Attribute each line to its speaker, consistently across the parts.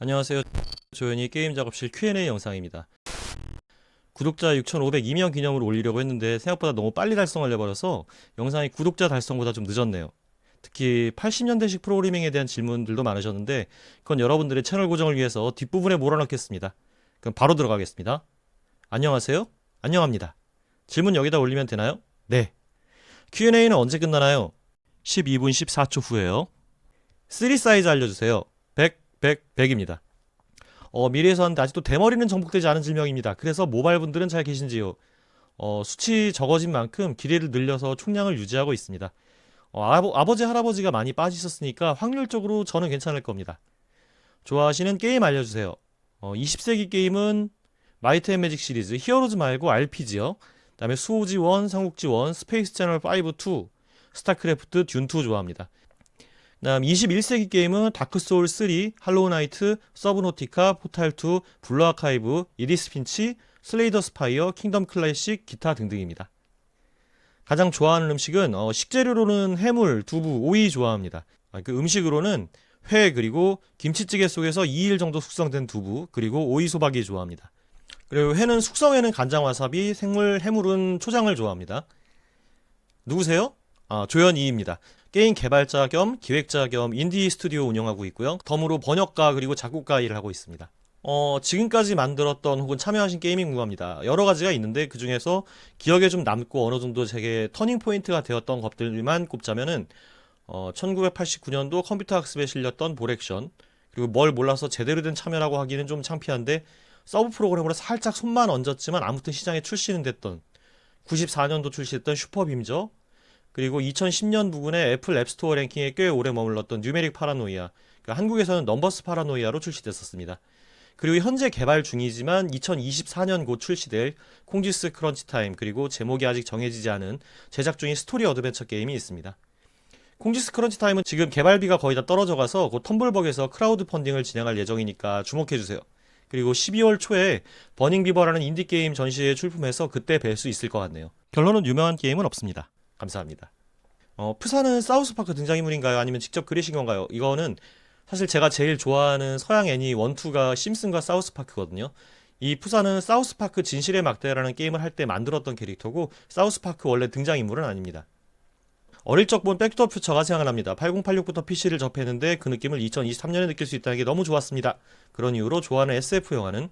Speaker 1: 안녕하세요. 조연이 게임 작업실 Q&A 영상입니다. 구독자 6,502명 기념으로 올리려고 했는데 생각보다 너무 빨리 달성하려 버려서 영상이 구독자 달성보다 좀 늦었네요. 특히 80년대식 프로그래밍에 대한 질문들도 많으셨는데 그건 여러분들의 채널 고정을 위해서 뒷부분에 몰아넣겠습니다. 그럼 바로 들어가겠습니다. 안녕하세요. 안녕합니다. 질문 여기다 올리면 되나요? 네. Q&A는 언제 끝나나요? 12분 14초 후에요. 3 사이즈 알려주세요. 100, 100, 100입니다. 어, 하는데 아직도 대머리는 정복되지 않은 질명입니다. 그래서 모바일 분들은 잘 계신지요? 어, 수치 적어진 만큼 길이를 늘려서 총량을 유지하고 있습니다. 어, 아버, 아버 지, 할아버지가 많이 빠지셨으니까 확률적으로 저는 괜찮을 겁니다. 좋아하시는 게임 알려주세요. 어, 20세기 게임은 마이트 앤 매직 시리즈, 히어로즈 말고 RPG요. 그 다음에 수호지 1, 삼국지 1, 스페이스 채널 5, 2, 스타크래프트, 듄2 좋아합니다. 그다음 21세기 게임은 다크 소울 3, 할로우 나이트, 서브노티카, 포탈 2, 블루 아카이브, 이리스 핀치, 슬레이더 스파이어, 킹덤 클래식, 기타 등등입니다. 가장 좋아하는 음식은 어, 식재료로는 해물, 두부, 오이 좋아합니다. 아, 그 음식으로는 회 그리고 김치찌개 속에서 2일 정도 숙성된 두부 그리고 오이 소박이 좋아합니다. 그리고 회는 숙성회는 간장 와사비, 생물 해물은 초장을 좋아합니다. 누구세요? 아, 조현이입니다. 게임 개발자 겸 기획자 겸 인디 스튜디오 운영하고 있고요. 덤으로 번역가 그리고 작곡가 일을 하고 있습니다. 어, 지금까지 만들었던 혹은 참여하신 게임이 궁금합니다. 여러 가지가 있는데 그 중에서 기억에 좀 남고 어느 정도 제게 터닝 포인트가 되었던 것들만 꼽자면은 어, 1989년도 컴퓨터 학습에 실렸던 볼액션 그리고 뭘 몰라서 제대로 된 참여라고 하기는 좀 창피한데 서브 프로그램으로 살짝 손만 얹었지만 아무튼 시장에 출시는 됐던 94년도 출시했던 슈퍼빔저 그리고 2010년 부근에 애플 앱스토어 랭킹에 꽤 오래 머물렀던 뉴메릭 파라노이아 그러니까 한국에서는 넘버스 파라노이아로 출시됐었습니다. 그리고 현재 개발 중이지만 2024년 곧 출시될 콩지스 크런치 타임 그리고 제목이 아직 정해지지 않은 제작 중인 스토리 어드벤처 게임이 있습니다. 콩지스 크런치 타임은 지금 개발비가 거의 다 떨어져 가서 곧 텀블벅에서 크라우드 펀딩을 진행할 예정이니까 주목해 주세요. 그리고 12월 초에 버닝비버라는 인디게임 전시회에 출품해서 그때 뵐 수 있을 것 같네요. 결론은 유명한 게임은 없습니다. 감사합니다. 어, 푸사는 사우스파크 등장인물인가요? 아니면 직접 그리신 건가요? 이거는 사실 제가 제일 좋아하는 서양 애니 1, 2가 심슨과 사우스파크거든요. 이 푸사는 사우스파크 진실의 막대라는 게임을 할 때 만들었던 캐릭터고 사우스파크 원래 등장인물은 아닙니다. 어릴 적 본 백투더 퓨처가 생각납니다. 8086부터 PC를 접했는데 그 느낌을 2023년에 느낄 수 있다는 게 너무 좋았습니다. 그런 이유로 좋아하는 SF 영화는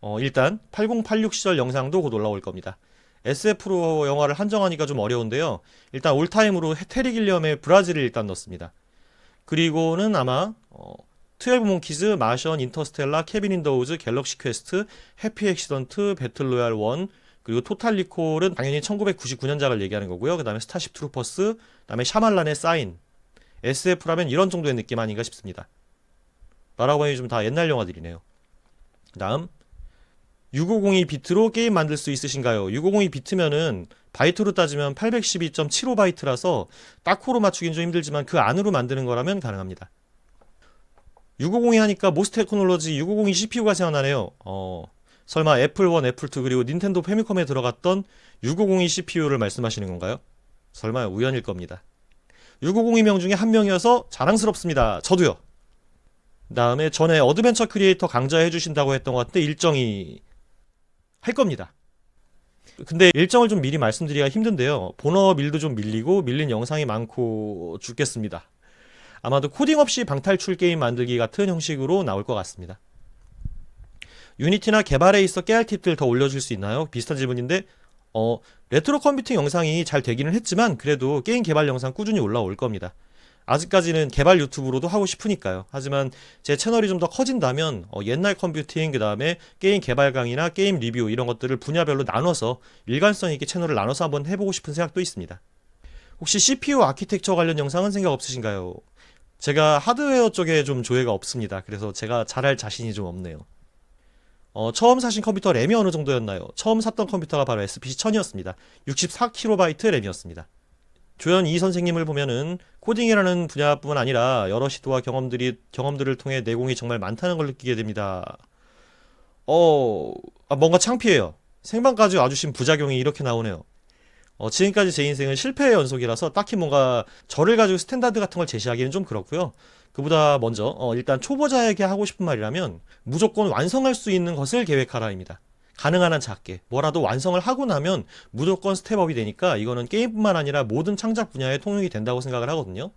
Speaker 1: 어, 일단 8086 시절 영상도 곧 올라올 겁니다. SF로 영화를 한정하니까 좀 어려운데요. 일단 올타임으로 테리 길리엄의 브라질을 일단 넣습니다. 그리고는 아마 어, 12 몽키즈, 마션, 인터스텔라, 케빈 인더 우즈, 갤럭시 퀘스트, 해피 액시던트, 배틀 로얄 1, 그리고 토탈 리콜은 당연히 1999년작을 얘기하는 거고요. 그 다음에 스타쉽 트루퍼스, 그 다음에 샤말란의 사인. SF라면 이런 정도의 느낌 아닌가 싶습니다. 말하고 보니 좀 다 옛날 영화들이네요. 그다음 6502 비트로 게임 만들 수 있으신가요? 6502 비트면은 바이트로 따지면 812.75 바이트라서 딱 코로 맞추긴 좀 힘들지만 그 안으로 만드는 거라면 가능합니다. 6502 하니까 모스 테크놀로지 6502 CPU가 생각나네요. 어, 설마 애플 1, 애플 2 그리고 닌텐도 페미컴에 들어갔던 6502 CPU를 말씀하시는 건가요? 설마 우연일 겁니다. 6502명 중에 한 명이어서 자랑스럽습니다. 저도요. 다음에 전에 어드벤처 크리에이터 강좌 해 주신다고 했던 것 같은데 일정이 할 겁니다. 근데 일정을 좀 미리 말씀드리기가 힘든데요. 본업 일도 좀 밀리고 밀린 영상이 많고 죽겠습니다. 아마도 코딩 없이 방탈출 게임 만들기 같은 형식으로 나올 것 같습니다. 유니티나 개발에 있어 깨알 팁들 더 올려줄 수 있나요? 비슷한 질문인데 어, 레트로 컴퓨팅 영상이 잘 되기는 했지만 그래도 게임 개발 영상 꾸준히 올라올 겁니다. 아직까지는 개발 유튜브로도 하고 싶으니까요. 하지만 제 채널이 좀 더 커진다면 어, 옛날 컴퓨팅 그 다음에 게임 개발 강의나 게임 리뷰 이런 것들을 분야별로 나눠서 일관성 있게 채널을 나눠서 한번 해보고 싶은 생각도 있습니다. 혹시 CPU 아키텍처 관련 영상은 생각 없으신가요? 제가 하드웨어 쪽에 좀 조예가 없습니다. 그래서 제가 잘할 자신이 좀 없네요. 어, 처음 사신 컴퓨터 램이 어느 정도였나요? 처음 샀던 컴퓨터가 바로 SPC1000이었습니다. 64KB 램이었습니다. 조현 이 선생님을 보면은 코딩이라는 분야뿐만 아니라 여러 시도와 경험들이 경험들을 통해 내공이 정말 많다는 걸 느끼게 됩니다. 어, 아, 뭔가 창피해요. 생방까지 와주신 부작용이 이렇게 나오네요. 어, 지금까지 제 인생은 실패의 연속이라서 딱히 뭔가 저를 가지고 스탠다드 같은 걸 제시하기는 좀 그렇고요. 그보다 먼저 어, 일단 초보자에게 하고 싶은 말이라면 무조건 완성할 수 있는 것을 계획하라입니다. 가능한 한 작게 뭐라도 완성을 하고 나면 무조건 스텝업이 되니까 이거는 게임뿐만 아니라 모든 창작 분야에 통용이 된다고 생각을 하거든요.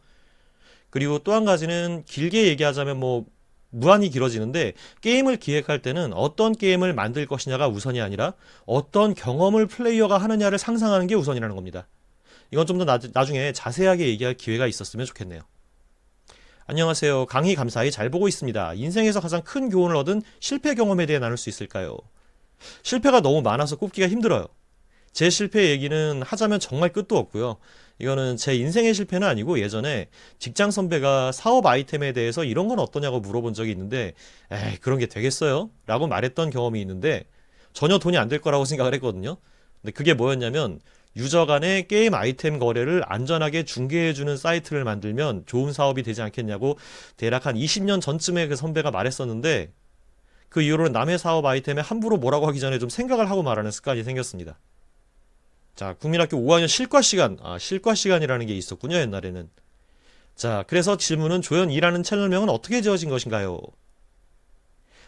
Speaker 1: 그리고 또 한 가지는 길게 얘기하자면 뭐 무한히 길어지는데 게임을 기획할 때는 어떤 게임을 만들 것이냐가 우선이 아니라 어떤 경험을 플레이어가 하느냐를 상상하는 게 우선이라는 겁니다. 이건 좀 더 나중에 자세하게 얘기할 기회가 있었으면 좋겠네요. 안녕하세요. 강의 감사히 잘 보고 있습니다. 인생에서 가장 큰 교훈을 얻은 실패 경험에 대해 나눌 수 있을까요? 실패가 너무 많아서 꼽기가 힘들어요. 제 실패 얘기는 하자면 정말 끝도 없고요. 이거는 제 인생의 실패는 아니고 예전에 직장 선배가 사업 아이템에 대해서 이런 건 어떠냐고 물어본 적이 있는데 에이 그런 게 되겠어요? 라고 말했던 경험이 있는데 전혀 돈이 안 될 거라고 생각을 했거든요. 근데 그게 뭐였냐면 유저 간의 게임 아이템 거래를 안전하게 중개해주는 사이트를 만들면 좋은 사업이 되지 않겠냐고 대략 한 20년 전쯤에 그 선배가 말했었는데 그 이후로는 남의 사업 아이템에 함부로 뭐라고 하기 전에 좀 생각을 하고 말하는 습관이 생겼습니다. 자, 국민학교 5학년 실과 시간. 아, 실과 시간이라는 게 있었군요, 옛날에는. 자, 그래서 질문은 조연 2라는 채널명은 어떻게 지어진 것인가요?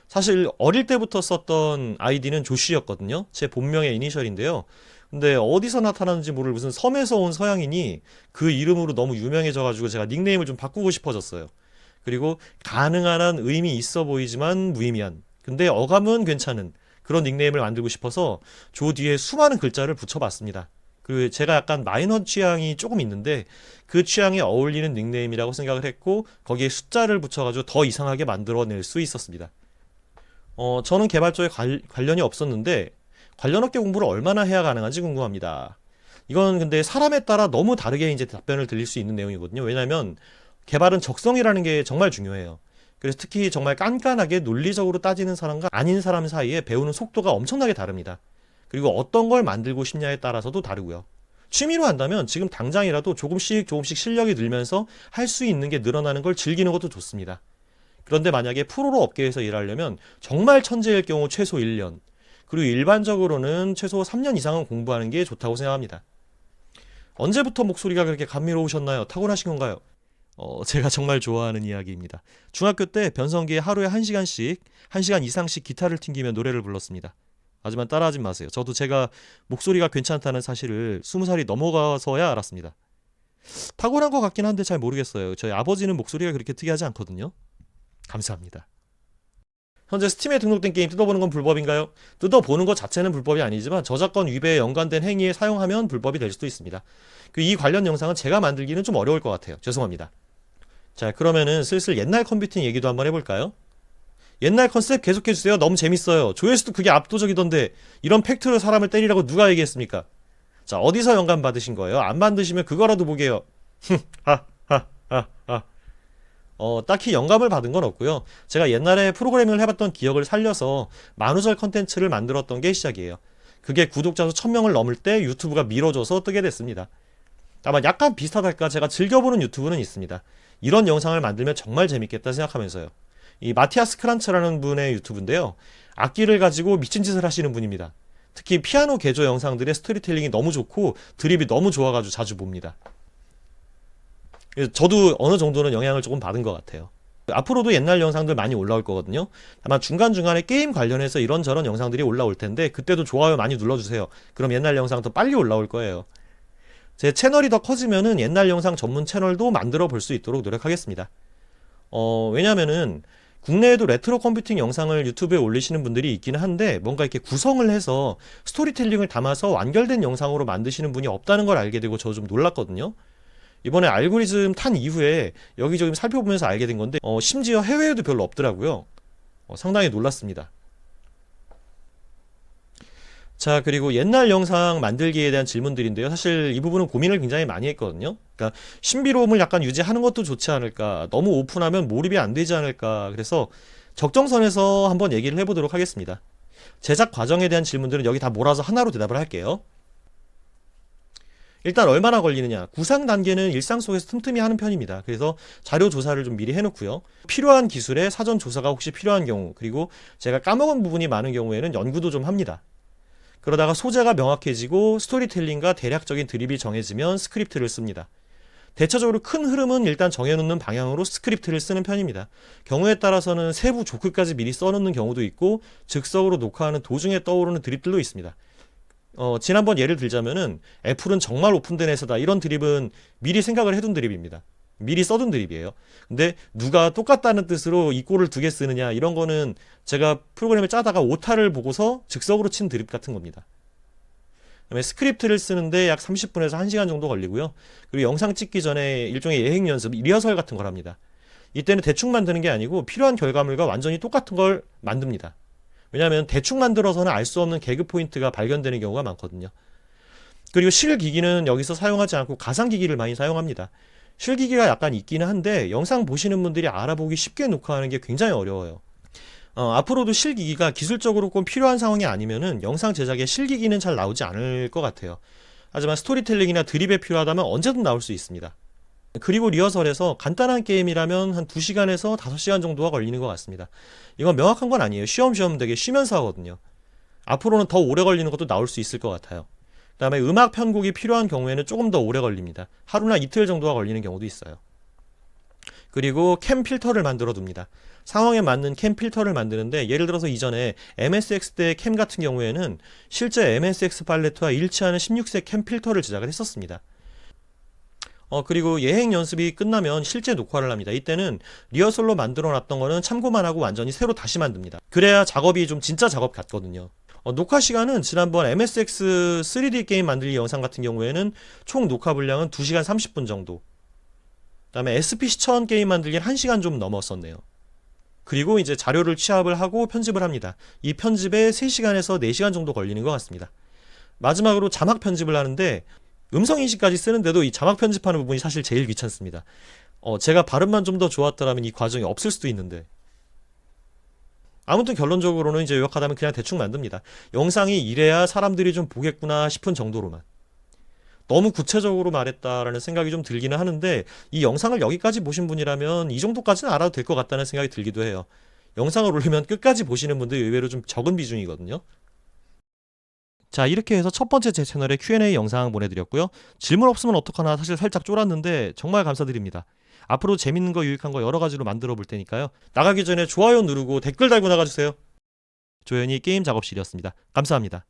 Speaker 1: 사실 어릴 때부터 썼던 아이디는 조쉬였거든요. 제 본명의 이니셜인데요. 근데 어디서 나타나는지 모를 무슨 섬에서 온 서양인이 그 이름으로 너무 유명해져가지고 제가 닉네임을 좀 바꾸고 싶어졌어요. 그리고 가능한 한 의미 있어 보이지만 무의미한. 근데 어감은 괜찮은 그런 닉네임을 만들고 싶어서 조 뒤에 수많은 글자를 붙여봤습니다. 그리고 제가 약간 마이너 취향이 조금 있는데 그 취향에 어울리는 닉네임이라고 생각을 했고 거기에 숫자를 붙여가지고 더 이상하게 만들어낼 수 있었습니다. 어, 저는 개발 쪽에 관, 관련이 없었는데 관련 업계 공부를 얼마나 해야 가능한지 궁금합니다. 이건 근데 사람에 따라 너무 다르게 이제 답변을 드릴 수 있는 내용이거든요. 왜냐하면 개발은 적성이라는 게 정말 중요해요. 그래서 특히 정말 깐깐하게 논리적으로 따지는 사람과 아닌 사람 사이에 배우는 속도가 엄청나게 다릅니다. 그리고 어떤 걸 만들고 싶냐에 따라서도 다르고요. 취미로 한다면 지금 당장이라도 조금씩 조금씩 실력이 늘면서 할 수 있는 게 늘어나는 걸 즐기는 것도 좋습니다. 그런데 만약에 프로로 업계에서 일하려면 정말 천재일 경우 최소 1년, 그리고 일반적으로는 최소 3년 이상은 공부하는 게 좋다고 생각합니다. 언제부터 목소리가 그렇게 감미로우셨나요? 타고나신 건가요? 어, 제가 정말 좋아하는 이야기입니다. 중학교 때 변성기에 하루에 1시간씩, 1시간 이상씩 기타를 튕기며 노래를 불렀습니다. 하지만 따라하지 마세요. 저도 제가 목소리가 괜찮다는 사실을 20살이 넘어가서야 알았습니다. 타고난 것 같긴 한데 잘 모르겠어요. 저희 아버지는 목소리가 그렇게 특이하지 않거든요. 감사합니다. 현재 스팀에 등록된 게임 뜯어보는 건 불법인가요? 뜯어보는 것 자체는 불법이 아니지만 저작권 위배에 연관된 행위에 사용하면 불법이 될 수도 있습니다. 그이 관련 영상은 제가 만들기는 좀 어려울 것 같아요. 죄송합니다. 자, 그러면은 슬슬 옛날 컴퓨팅 얘기도 한번 해볼까요? 옛날 컨셉 계속해주세요. 너무 재밌어요. 조회수도 그게 압도적이던데 이런 팩트로 사람을 때리라고 누가 얘기했습니까? 자, 어디서 영감 받으신 거예요? 안 만드시면 그거라도 보게요. 어, 딱히 영감을 받은 건 없고요. 제가 옛날에 프로그래밍을 해봤던 기억을 살려서 만우절 컨텐츠를 만들었던 게 시작이에요. 그게 구독자 수 1000명을 넘을 때 유튜브가 밀어줘서 뜨게 됐습니다. 다만 약간 비슷하달까 제가 즐겨보는 유튜브는 있습니다. 이런 영상을 만들면 정말 재밌겠다 생각하면서요. 이 마티아스 크란츠라는 분의 유튜브인데요. 악기를 가지고 미친 짓을 하시는 분입니다. 특히 피아노 개조 영상들의 스토리텔링이 너무 좋고 드립이 너무 좋아가지고 자주 봅니다. 저도 어느 정도는 영향을 조금 받은 것 같아요. 앞으로도 옛날 영상들 많이 올라올 거거든요. 아마 중간중간에 게임 관련해서 이런저런 영상들이 올라올 텐데 그때도 좋아요 많이 눌러주세요. 그럼 옛날 영상 더 빨리 올라올 거예요. 제 채널이 더 커지면은 옛날 영상 전문 채널도 만들어 볼 수 있도록 노력하겠습니다. 어, 왜냐면은 국내에도 레트로 컴퓨팅 영상을 유튜브에 올리시는 분들이 있기는 한데 뭔가 이렇게 구성을 해서 스토리텔링을 담아서 완결된 영상으로 만드시는 분이 없다는 걸 알게 되고 저 좀 놀랐거든요. 이번에 알고리즘 탄 이후에 여기저기 살펴보면서 알게 된 건데 어, 심지어 해외에도 별로 없더라고요. 어, 상당히 놀랐습니다. 자, 그리고 옛날 영상 만들기에 대한 질문들인데요. 사실 이 부분은 고민을 굉장히 많이 했거든요. 그러니까 신비로움을 약간 유지하는 것도 좋지 않을까. 너무 오픈하면 몰입이 안 되지 않을까. 그래서 적정선에서 한번 얘기를 해보도록 하겠습니다. 제작 과정에 대한 질문들은 여기 다 몰아서 하나로 대답을 할게요. 일단 얼마나 걸리느냐. 구상 단계는 일상 속에서 틈틈이 하는 편입니다. 그래서 자료 조사를 좀 미리 해놓고요. 필요한 기술에 사전 조사가 혹시 필요한 경우, 그리고 제가 까먹은 부분이 많은 경우에는 연구도 좀 합니다. 그러다가 소재가 명확해지고 스토리텔링과 대략적인 드립이 정해지면 스크립트를 씁니다. 대체적으로 큰 흐름은 일단 정해놓는 방향으로 스크립트를 쓰는 편입니다. 경우에 따라서는 세부 조크까지 미리 써놓는 경우도 있고 즉석으로 녹화하는 도중에 떠오르는 드립들도 있습니다. 어, 지난번 예를 들자면은 애플은 정말 오픈된 회사다 이런 드립은 미리 생각을 해둔 드립입니다. 미리 써둔 드립이에요. 근데 누가 똑같다는 뜻으로 이 꼴을 두 개 쓰느냐 이런 거는 제가 프로그램을 짜다가 오타를 보고서 즉석으로 친 드립 같은 겁니다. 그다음에 스크립트를 쓰는데 약 30분에서 1시간 정도 걸리고요. 그리고 영상 찍기 전에 일종의 예행 연습, 리허설 같은 걸 합니다. 이때는 대충 만드는 게 아니고 필요한 결과물과 완전히 똑같은 걸 만듭니다. 왜냐하면 대충 만들어서는 알 수 없는 개그 포인트가 발견되는 경우가 많거든요. 그리고 실 기기는 여기서 사용하지 않고 가상 기기를 많이 사용합니다. 실기기가 약간 있기는 한데 영상 보시는 분들이 알아보기 쉽게 녹화하는 게 굉장히 어려워요. 어, 앞으로도 실기기가 기술적으로 꼭 필요한 상황이 아니면은 영상 제작에 실기기는 잘 나오지 않을 것 같아요. 하지만 스토리텔링이나 드립에 필요하다면 언제든 나올 수 있습니다. 그리고 리허설에서 간단한 게임이라면 한 2시간에서 5시간 정도가 걸리는 것 같습니다. 이건 명확한 건 아니에요. 쉬엄쉬엄 되게 쉬면서 하거든요. 앞으로는 더 오래 걸리는 것도 나올 수 있을 것 같아요. 그 다음에 음악 편곡이 필요한 경우에는 조금 더 오래 걸립니다. 하루나 이틀 정도가 걸리는 경우도 있어요. 그리고 캠 필터를 만들어 둡니다. 상황에 맞는 캠 필터를 만드는데 예를 들어서 이전에 MSX 때 캠 같은 경우에는 실제 MSX 팔레트와 일치하는 16색 캠 필터를 제작을 했었습니다. 어, 그리고 예행 연습이 끝나면 실제 녹화를 합니다. 이때는 리허설로 만들어 놨던 거는 참고만 하고 완전히 새로 다시 만듭니다. 그래야 작업이 좀 진짜 작업 같거든요. 어, 녹화 시간은 지난번 MSX 3D 게임 만들기 영상 같은 경우에는 총 녹화 분량은 2시간 30분 정도. 그다음에 SPC 1000 게임 만들기는 1시간 좀 넘었었네요. 그리고 이제 자료를 취합을 하고 편집을 합니다. 이 편집에 3시간에서 4시간 정도 걸리는 것 같습니다. 마지막으로 자막 편집을 하는데 음성 인식까지 쓰는데도 이 자막 편집하는 부분이 사실 제일 귀찮습니다. 어, 제가 발음만 좀 더 좋았더라면 이 과정이 없을 수도 있는데. 아무튼 결론적으로는 이제 요약하다면 그냥 대충 만듭니다. 영상이 이래야 사람들이 좀 보겠구나 싶은 정도로만. 너무 구체적으로 말했다라는 생각이 좀 들기는 하는데 이 영상을 여기까지 보신 분이라면 이 정도까지는 알아도 될 것 같다는 생각이 들기도 해요. 영상을 올리면 끝까지 보시는 분들 의외로 좀 적은 비중이거든요. 자 이렇게 해서 첫 번째 제 채널에 Q&A 영상 보내드렸고요. 질문 없으면 어떡하나 사실 살짝 쫄았는데 정말 감사드립니다. 앞으로 재밌는 거 유익한 거 여러 가지로 만들어 볼 테니까요. 나가기 전에 좋아요 누르고 댓글 달고 나가주세요. 조현이 게임 작업실이었습니다. 감사합니다.